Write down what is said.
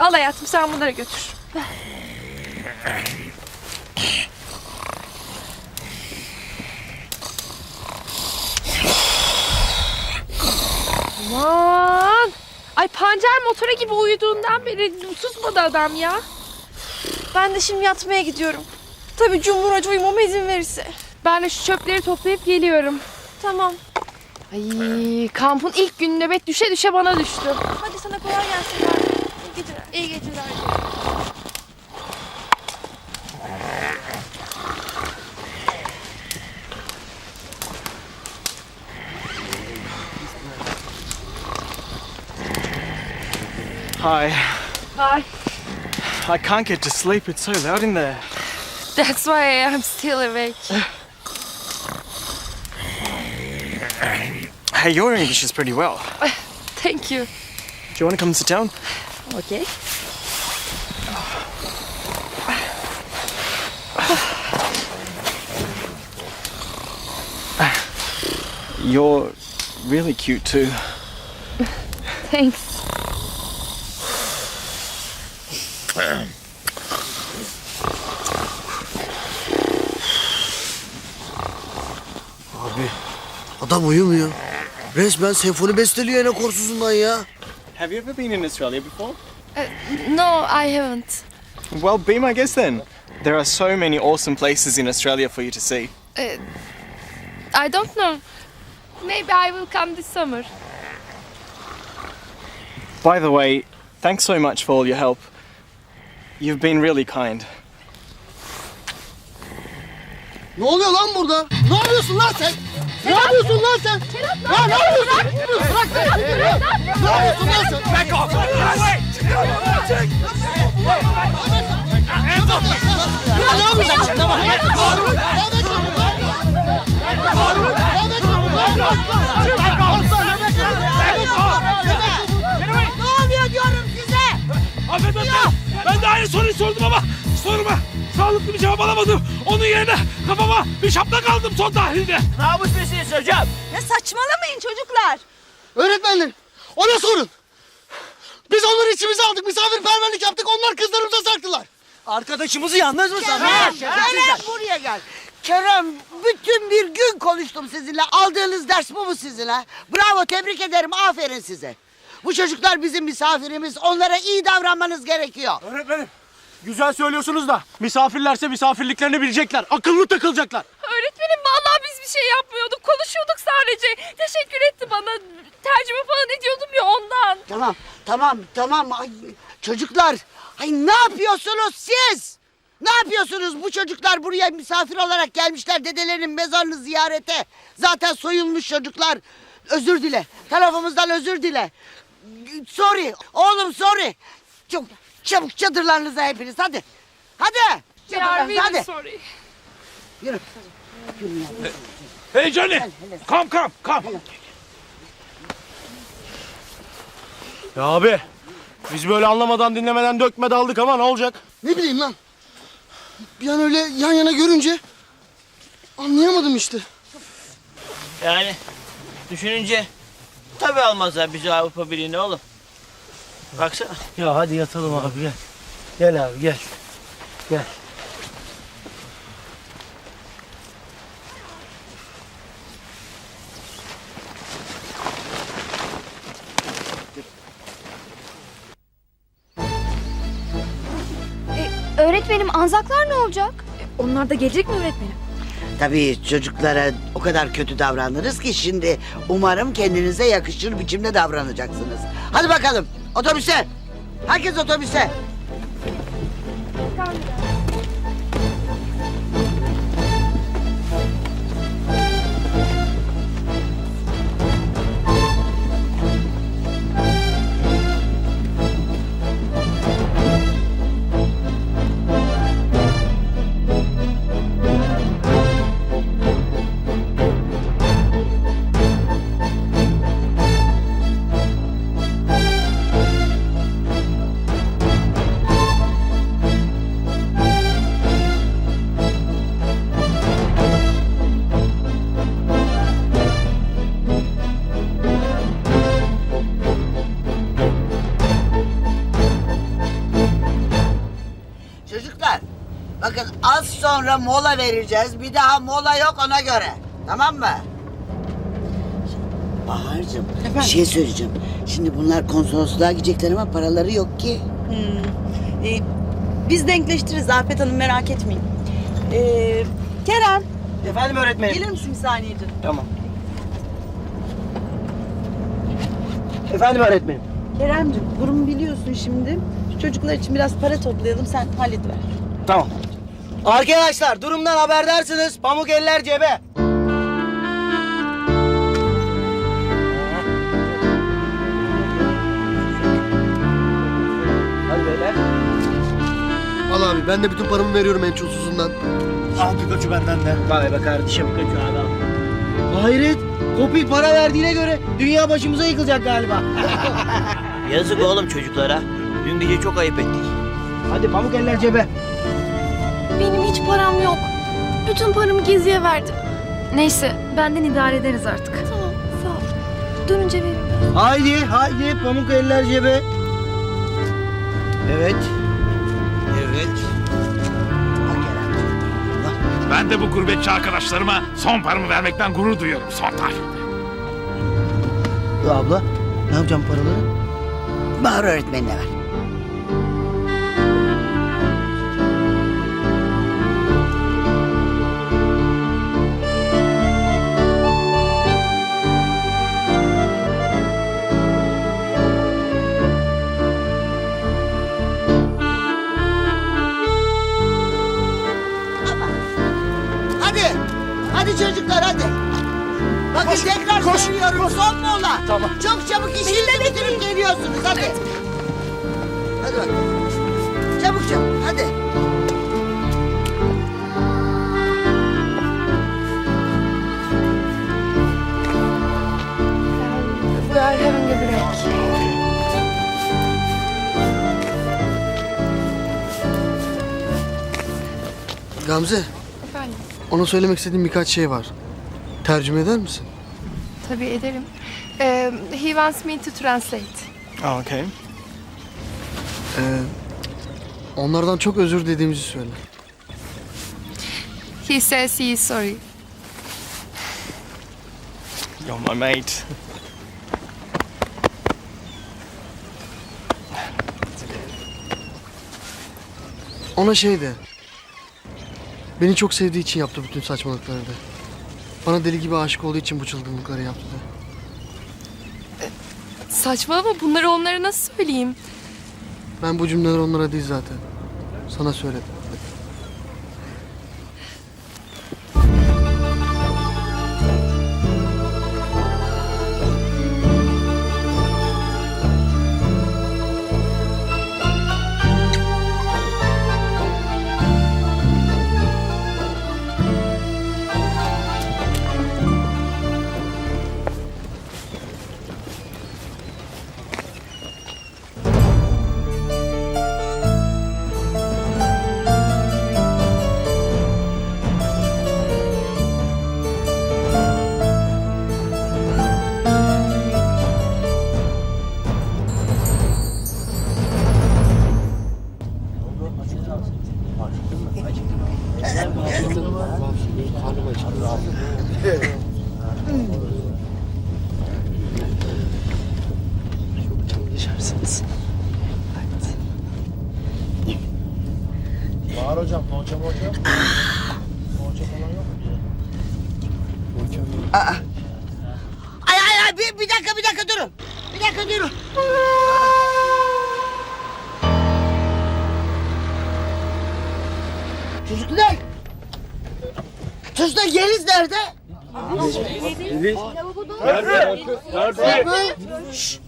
Al hayatım sen bunları götür. Aman. Ay pancar motora gibi uyuduğundan beri susmadı adam ya. Ben de şimdi yatmaya gidiyorum. Tabii Cumhur Hoca uyumama izin verirse. Ben de şu çöpleri toplayıp geliyorum. Tamam. Ay kampın ilk günü nöbet düşe düşe bana düştü. Hadi sana kolay gelsin. Barbie. İyi geceler. İyi geceler. Hi. Hi. I can't get to sleep. It's so loud in there. That's why I'm still awake. Hey, your English is pretty well. Thank you. Do you want to come sit down? Okay. You're really cute too. Thanks. Abi adam uyumuyor. Resmen senfoni besteliyor yine korsuzundan ya. Have you ever been in Australia before? Uh, no, I haven't. Well, be my guest then. There are so many awesome places in Australia for you to see. Uh, I don't know. Maybe I will come this summer. By the way, thanks so much for all your help. You've been really kind. Ne oluyor lan burada? Ne yapıyorsun lan sen? Ne yapıyorsun lan sen? Ya ne yapıyorsun? Bırak beni. Ne yapıyorsun lan sen? Back off. Ya ne yapıyorsun? Tamam. Harun. Ne oluyor diyorum size? Affet. Ben de aynı soruyu sordum ama soruma sağlıklı bir cevap alamadım. Onun yerine kafama bir şaplak aldım son tahlilde. Namus meselesi hocam. Ya saçmalamayın çocuklar. Öğretmenler ona sorun. Biz onları içimize aldık. Misafirperverlik yaptık. Onlar kızlarımıza saktılar. Arkadaşımızı yalnız mı sandın? Kerem buraya gel. Kerem bütün bir gün konuştum sizinle. Aldığınız ders bu mu sizin ha? Bravo tebrik ederim aferin size. Bu çocuklar bizim misafirimiz. Onlara iyi davranmanız gerekiyor. Öğretmenim. Güzel söylüyorsunuz da misafirlerse misafirliklerini bilecekler. Akıllı takılacaklar. Öğretmenim vallahi biz bir şey yapmıyorduk. Konuşuyorduk sadece. Teşekkür etti bana. Tercüme falan ediyordum ya ondan. Tamam tamam tamam. Ay, çocuklar ay ne yapıyorsunuz siz? Ne yapıyorsunuz? Bu çocuklar buraya misafir olarak gelmişler dedelerinin mezarını ziyarete. Zaten soyulmuş çocuklar. Özür dile. Tarafımızdan özür dile. Sorry. Oğlum sorry. Çok çabuk çadırlarınıza hepiniz hadi. Hadi. Çadırlarınıza hadi. sorry. Yürü. Hey Johnny. Come come come. Ya abi biz böyle anlamadan dinlemeden dökme daldık ama ne olacak? Ne bileyim lan. Bir an öyle yan yana görünce anlayamadım işte. Yani düşününce tabii almazlar bizi Avrupa Birliği'ne oğlum. Baksana. Ya hadi yatalım abi gel. Gel abi gel. Gel. öğretmenim anzaklar ne olacak? Onlar da gelecek mi öğretmenim? Tabii çocuklara o kadar kötü davrandınız ki şimdi umarım kendinize yakışır biçimde davranacaksınız. Hadi bakalım otobüse. Herkes otobüse. Sonra mola vereceğiz. Bir daha mola yok ona göre. Tamam mı? Bahar'cığım bir şey söyleyeceğim. Şimdi bunlar konsolosluğa gidecekler ama paraları yok ki. Ee, biz denkleştiririz Afet Hanım merak etmeyin. Ee, Kerem Efendim öğretmenim. gelir misin bir saniye canım? Tamam. Efendim öğretmenim. Keremciğim durumu biliyorsun şimdi. Şu çocuklar için biraz para toplayalım sen hallediver. Tamam. Arkadaşlar durumdan haberdarsınız. Pamuk eller cebe. Hadi beyler. Al abi ben de bütün paramı veriyorum en çulsuzundan. Al Pikachu benden de. Vay be kardeşim. Pikachu hadi al. Hayret. Kopil para verdiğine göre dünya başımıza yıkılacak galiba. Yazık oğlum çocuklara. Dün gece çok ayıp ettik. Hadi pamuk eller cebe. Benim hiç param yok. Bütün paramı Gezi'ye verdim. Neyse benden idare ederiz artık. Tamam sağ ol. Dönünce veririm. Haydi haydi pamuk eller cebe. Evet. Evet. Ben de bu gurbetçi arkadaşlarıma son paramı vermekten gurur duyuyorum son tahlilde. Ya abla ne yapacağım paraları? Bahar öğretmenine ver. Söylüyorum son mola. Tamam. Çok çabuk işinizi bitirip geliyorsunuz hadi. Hadi bakalım. Çabuk çabuk hadi. We are having a break. Gamze Efendim, ona söylemek istediğim birkaç şey var. Tercüme eder misin? Tabii ederim. Ee, he wants me to translate. Oh, okay. Ee, onlardan çok özür dediğimizi söyle. He says he is sorry. You're my mate. Ona şey de. Beni çok sevdiği için yaptı bütün saçmalıkları da. Bana deli gibi aşık olduğu için bu çılgınlıkları yaptı da. Saçmalama bunları onlara nasıl söyleyeyim? Ben bu cümleleri onlara değil zaten. Sana söyledim. Var hocam poğaça poğaça. Poğaça falan yok mu? Ay ay ay bir, bir dakika bir dakika durun. Bir dakika durun. Çocuklar. Çocuklar Yeliz nerede? Nerede? Nerede? Şşş.